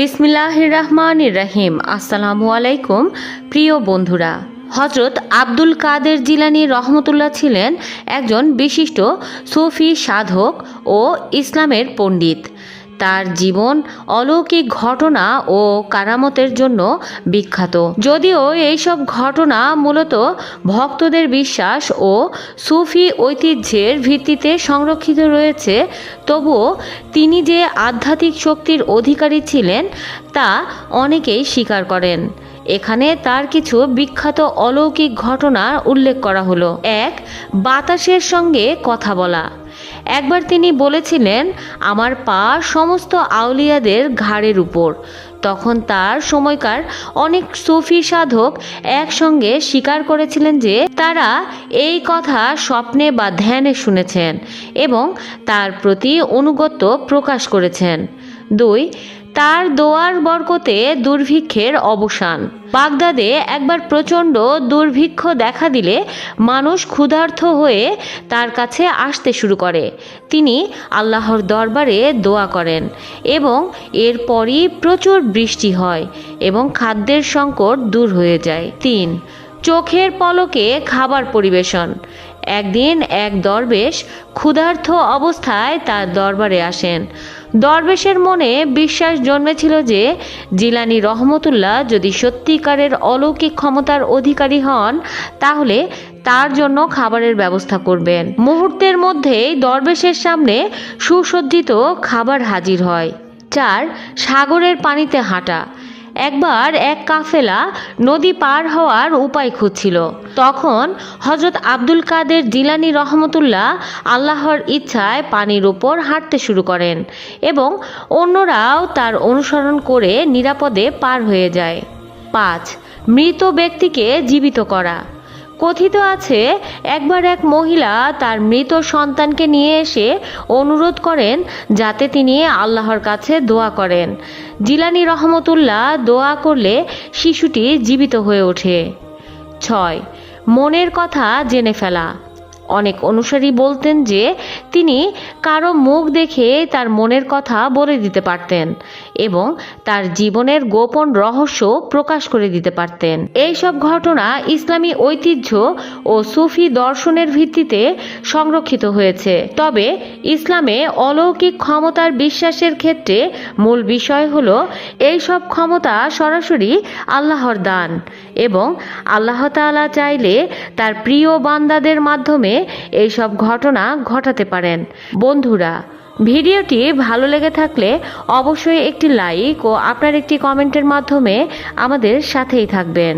বিসমিল্লাহ রহমান রহিম আসসালামু আলাইকুম প্রিয় বন্ধুরা। হজরত আব্দুল কাদের জিলানি রহমতুল্লাহ ছিলেন একজন বিশিষ্ট সুফি সাধক ও ইসলামের পণ্ডিত। তার জীবন অলৌকিক ঘটনা ও কারামতের জন্য বিখ্যাত। যদিও এইসব ঘটনা মূলত ভক্তদের বিশ্বাস ও সুফি ঐতিহ্যের ভিত্তিতে সংরক্ষিত রয়েছে, তবুও তিনি যে আধ্যাত্মিক শক্তির অধিকারী ছিলেন তা অনেকেই স্বীকার করেন। এখানে তার কিছু বিখ্যাত অলৌকিক ঘটনার উল্লেখ করা হলো। এক, বাতাসের সঙ্গে কথা বলা। একবার তিনি বলেছিলেন, আমার পা সমস্ত আউলিয়াদের ঘাড়ের উপর। তখন তার সময়কার অনেক সুফি সাধক একসঙ্গে স্বীকার করেছিলেন যে তারা এই কথা স্বপ্নে বা ধ্যানে শুনেছেন এবং তার প্রতি অনুগত্য প্রকাশ করেছেন। দুই, তার দোয়ার বরকতে দুর্ভিক্ষের অবসান। বাগদাদে একবার প্রচণ্ড দুর্ভিক্ষ দেখা দিলে মানুষ ক্ষুধার্ত হয়ে তার কাছে আসতে শুরু করে। তিনি আল্লাহর দরবারে দোয়া করেন এবং এরপরই প্রচুর বৃষ্টি হয় এবং খাদ্যের সংকট দূর হয়ে যায়। তিন, চোখের পলকে খাবার পরিবেশন। একদিন এক দরবেশ ক্ষুধার্ত অবস্থায় তার দরবারে আসেন। দরবেশের মনে বিশ্বাস জন্মেছিল যে জিলানি রহমতুল্লাহ যদি সত্যিকারের অলৌকিক ক্ষমতার অধিকারী হন, তাহলে তার জন্য খাবারের ব্যবস্থা করবেন। মুহূর্তের মধ্যেই দরবেশের সামনে সুসজ্জিত খাবার হাজির হয় চার সাগরের পানিতে হাঁটা। একবার এক কাফেলা নদী পার হওয়ার উপায় খুঁজছিল। তখন হজরত আব্দুল কাদের জিলানি রহমতুল্লাহ আল্লাহর ইচ্ছায় পানির উপর হাঁটতে শুরু করেন এবং অন্যরাও তার অনুসরণ করে নিরাপদে পার হয়ে যায়। পাঁচ, মৃত ব্যক্তিকে জীবিত করা। কথিত আছে, একবার এক মহিলা তার মৃত সন্তানকে নিয়ে এসে অনুরোধ করেন যাতে তিনি আল্লাহর কাছে দোয়া করেন। জিলানি রহমতুল্লাহ দোয়া করলে শিশুটি জীবিত হয়ে ওঠে। ছয়, মনের কথা জেনে ফেলা। অনেক অনুসারী বলতেন যে, তিনি কারও মুখ দেখে তার মনের কথা বলে দিতে পারতেন। এবং তার জীবনের গোপন রহস্য প্রকাশ করে দিতে পারতেন। এই সব ঘটনা ইসলামী ঐতিহ্য ও সুফি দর্শনের ভিত্তিতে সংরক্ষিত হয়েছে। তবে ইসলামে অলৌকিক ক্ষমতার বিশ্বাসের ক্ষেত্রে মূল বিষয় হল এই সব ক্ষমতা সরাসরি আল্লাহর দান এবং আল্লাহ তাআলা চাইলে তার প্রিয় বান্দাদের মাধ্যমে এইসব ঘটনা ঘটাতে পারেন। বন্ধুরা ভিডিওটি ভালো লেগে থাকলে অবশ্যই একটি লাইক ও আপনার একটি কমেন্টের মাধ্যমে আমাদের সাথেই থাকবেন।